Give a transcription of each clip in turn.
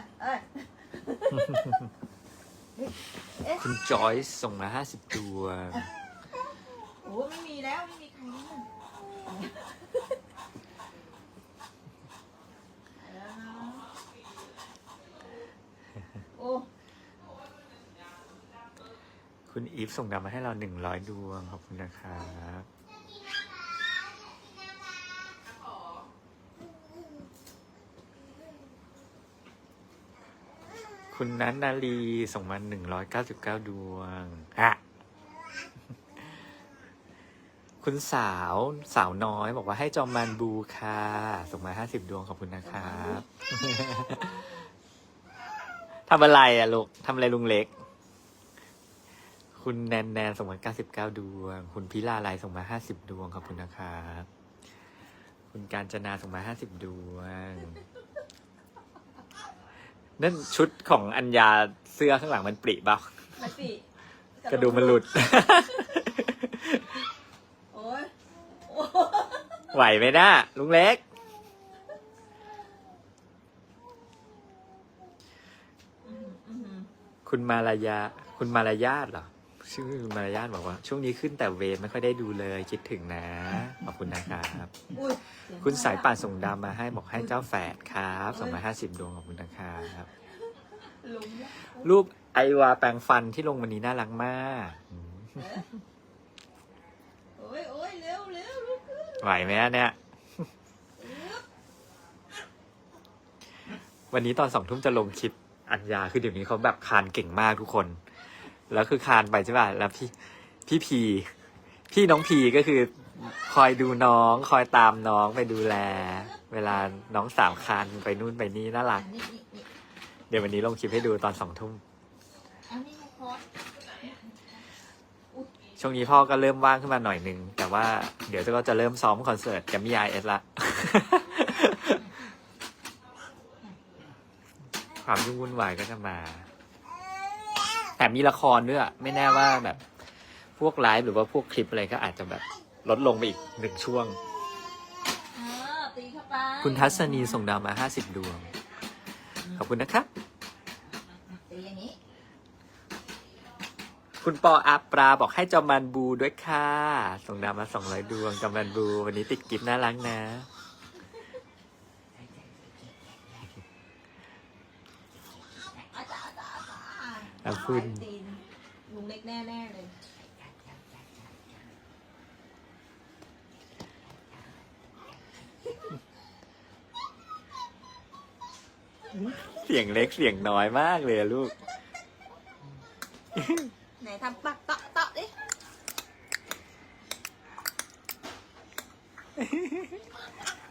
ยเอ้ยเอ๊ะคุณจอยส์ส่งมาห้าสิบดวงโอ้ไม่มีแล้ว ไม่มีใครแล้วแล้วนะโอ้คุณอีฟส่งดาวมาให้เราหนึ่งร้อยดวง ขอบคุณนะครับ คุณนันนาลีส่งมาหนึ่งร้อยเก้าสิบเก้าดวงฮะคุณสาวสาวน้อยบอกว่าให้จอมมันบูค่ะส่งมาห้าสิบดวงขอบคุณนะครับทำอะไรอะลูกทำอะไรลุงเล็ก คุณแนนแนนส่งมาเก้าสิบเก้าดวง คุณพิลาไลส่งมาห้าสิบดวงขอบคุณนะครับ คุณการจนาส่งมาห้าสิบดวง นั่นชุดของอัญญาเสื้อข้างหลังมันปริเปล่ามาสิกระดูกมันหลุด โอ้ยโอ้ยไหวไหมนะลุงเล็กอื้อหือคุณมารายา คุณมารายาทเหรอ ชื่อคุณมารายาทบอกว่า ช่วงนี้ขึ้นแต่เวรไม่ค่อยได้ดูเลยคิดถึงนะ ขอบคุณนะครับ อุ้ยเสีงคุณสายป่านส่งดาวมาให้บอกให้เจ้าแฝดครับส่งมาห้าสิบดวงขอบคุณนะครับลุงเนี่ยรูปไอวาแปรงฟันที่ลงวันนี้น่ารักมากอืมโอ้ยโอ้ยเร็วเร็วลุกขึ้นไหวไหมอะเนี่ย วันนี้ตอนสองทุ่มจะลงคลิปอัญญาคือเดี๋ยวนี้เขาแบบคานเก่งมากทุกคน แล้วคือคานไปใช่ป่ะแล้วพี่พี่พีพี่น้องพีก็คือคอยดูน้อง คอยตามน้องไปดูแล เวลาน้องสามคานไปนู่นไปนี่น่ารัก นี่นี่นี่เดี๋ยววันนี้ลงคลิปให้ดูตอนสองทุ่มอันนี้มาคอร์ช่วงนี้พ่อก็เริ่มว่างขึ้นมาหน่อยหนึง แต่ว่าเดี๋ยวก็จะเริ่มซ้อมคอนเสิร์ตกับมิไอเอสละ ความยุ่งวุ่นวายก็จะมา แต่มีละครด้วยอะไม่แน่ว่าแบบพวกไลฟ์หรือว่าพวกคลิปอะไรก็อาจจะแบบลดลงไปอีกหนึ่งช่วง อ่าตีเข้าไปคุณทัศนีส่งดาวมาห้าสิบดวง ขอบคุณนะครับ ตีอย่างนี้คุณปออาปราบอกให้จอมมันบูด้วยค่ะ ส่งดาวมาสองร้อยดวงจอมมันบู วันนี้ติดกิฟต์น่ารักนะ อาจารย์อาจารย์อาจารย์ขอบคุณตีนลุงเล็กแน่ๆเลย เสียงเล็กเสียงน้อยมากเลยอะลูก ไหนทำปักเตาะเตาะดิ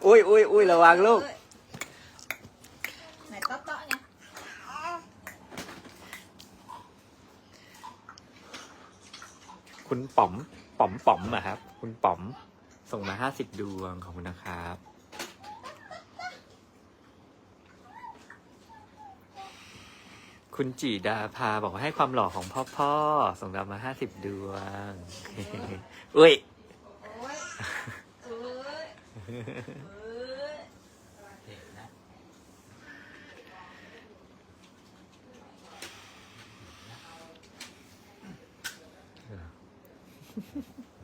อุ้ยอุ้ยอุ้ยระวังลูก เอ้ยไหนเตาะเตาะไง คุณป๋อมป๋อมป๋อมอะครับ คุณป๋อมส่งมาห้าสิบดวงขอบคุณนะครับ คุณจีดาพาบอกว่าให้ความหล่อของพ่อพ่อส่งดาวมาห้าสิบดวงอุ้ยโอ้ยเอ้ยเอ้ย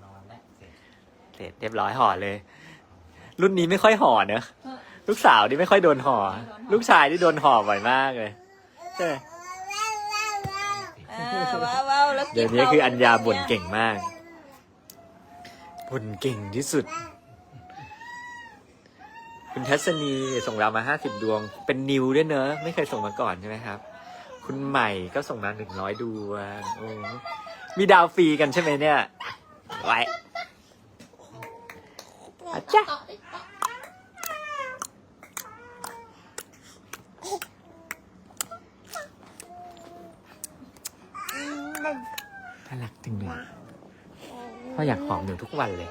นอนแล้วเสร็จเสร็จเรียบร้อยห่อเลย รุ่นนี้ไม่ค่อยห่อเนอะลูกสาวนี่ไม่ค่อยโดนห่อ ลูกชายที่โดนห่อบ่อยมากเลยใช่ไหมเออว้าวว้าวแล้วเดี๋ยวนี้คืออัญญาบ่นเก่งมากบ่นเก่งที่สุด คุณทัศนีส่งเรามาห้าสิบดวง เป็นนิวด้วยเนอะ ไม่เคยส่งมาก่อนใช่ไหมครับ คุณใหม่ก็ส่งมาหนึ่งร้อยดวงโอ้ มีดาวฟรีกันใช่ไหมเนี่ย ไว้อาจ๊ะเตาะดิเตาะน่ารักจริงเลยพ่ออยากหอมหนูทุกวันเลย